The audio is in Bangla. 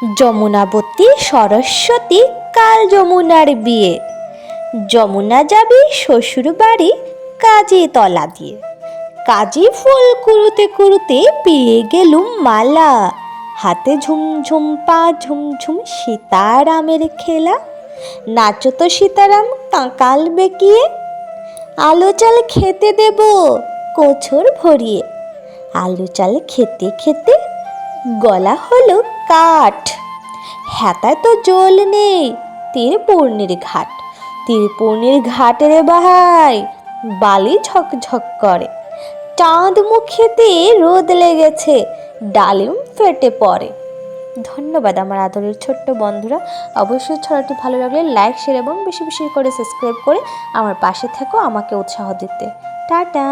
যমুনাবতী সরস্বতী কাল যমুনার বিয়ে। যমুনা যাবে শ্বশুর বাড়ি কাজে তলা দিয়ে। কাজী ফুল কুড়ুতে কুড়ুতে পেয়ে গেলুম মালা। হাতে ঝুমঝুম পা ঝুমঝুম সীতারামের খেলা। নাচো তো সীতারাম কাঁকাল বেঁকিয়ে। আলো চাল খেতে দেব কোছর ভরিয়ে। আলু চাল খেতে খেতে গলা হলো কাঠ। হ্যাতায় তো জল নেই। তীর পূর্ণির ঘাট। তীর পূর্ণির ঘাটের বাহাই বালি ঝকঝক করে। চাঁদ মুখেতে রোদ লেগেছে, ডালিম ফেটে পড়ে। ধন্যবাদ আমার আদরের ছোট্ট বন্ধুরা। অবশ্যই ছড়াটি ভালো লাগলে লাইক শেয়ার এবং বেশি বেশি করে সাবস্ক্রাইব করে আমার পাশে থেকো, আমাকে উৎসাহ দিতে। টাটা!